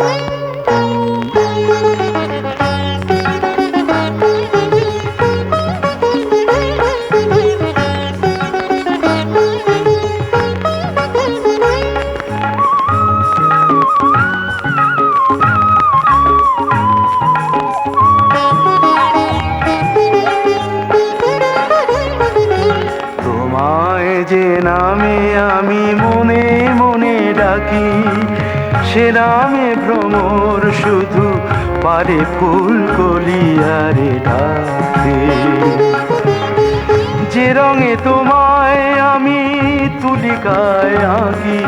তোমায় নামে আমি মনে মনে ডাকি। সে নামে ভ্রমর শুধু পারে ফুল কলিয়ারে ডাকতে যে রঙে তোমায় আমি তুলিকায় আঁকি,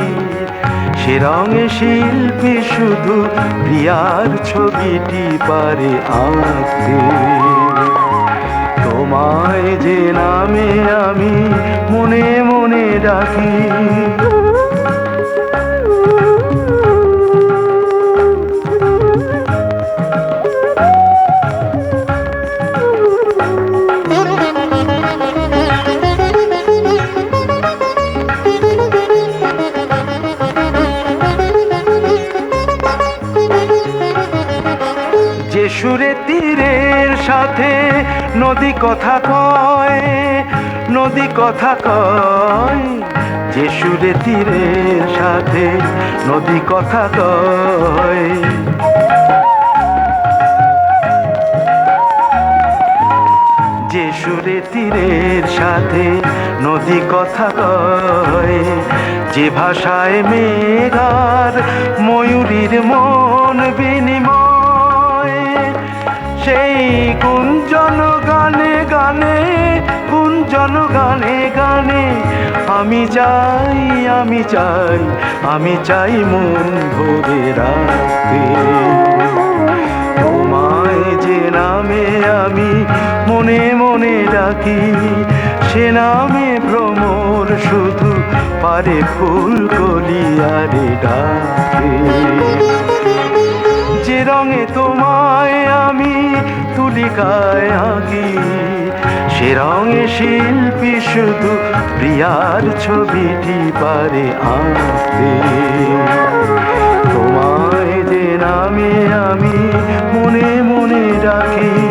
সে রঙে শিল্পী শুধু প্রিয়ার ছবিটি পারে আঁকতে। তোমায় যে নামে আমি মনে যে সুরে তীরের সাথে নদী কথা কয় নদী কথা কয় যে সুরে তীরের সাথে নদী কথা কয়। যে সুরে তীরের সাথে নদী কথা কয়, যে ভাষায় মেঘার ময়ূরীর মন বিনিময়, সেই কুঞ্জন কুঞ্জন গানে গানে, আমি চাই আমি চাই আমি চাই মন ভরে রাখতে। তোমায় যে নামে আমি মনে মনে ডাকি, সে নামে ভ্রমর শুধু পারে ফুল কলিয়ারে ডাকে। যে রঙে তোমায় আমি তুলিকায় আঁকি সে রঙে শিল্পী শুধু প্রিয়ার ছবিটি পারে আঁকতে। তোমায় যে নামে আমি মনে মনে ডাকি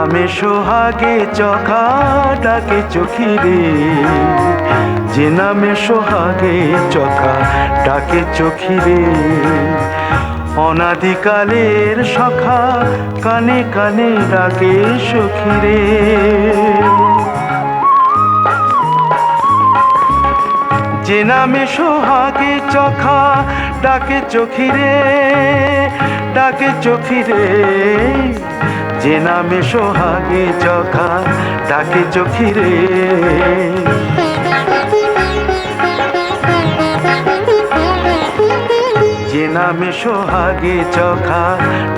নামে সোহাগে চখা ডাকে চোখিরে যে নামে সোহাগে চখা ডাকে চোখি রে। অনাদিকালের সখা কানে কানে ডাকে সখিরে যে নামে সোহাগে চখা ডাকে চোখি রে, ডাকে চোখিরে যে নামে সোহাগে চখা ডাকে চোখিরে। যে নামে সোহাগে চখা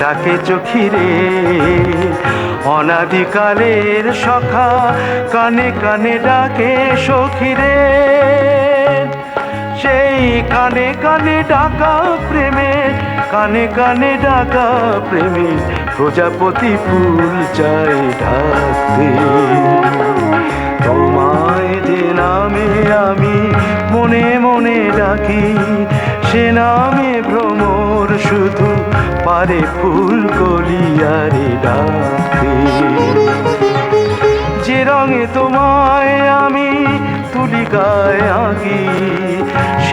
ডাকে চোখিরে। অনাদিকালের সখা কানে কানে ডাকে সখিরে। সেই কানে কানে ডাকা কানে কানে ডাকা প্রেমে প্রজাপতি ফুল চাই ঢাকতে। তোমায় যে নামে আমি মনে মনে ডাকি, সে নামে ভ্রমর শুধু পারে ফুল কলিয়ারে ডাকতে। যে রঙে তোমায় আমি তুলিকায় আঁকি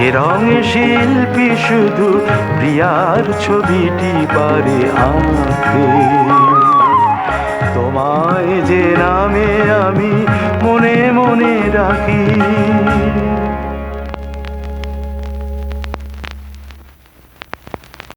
সে রঙে শিল্পী শুধু প্রিয়ার ছবিটি পারে আঁকতে তোমায় যে নামে আমি মনে মনে ডাকি।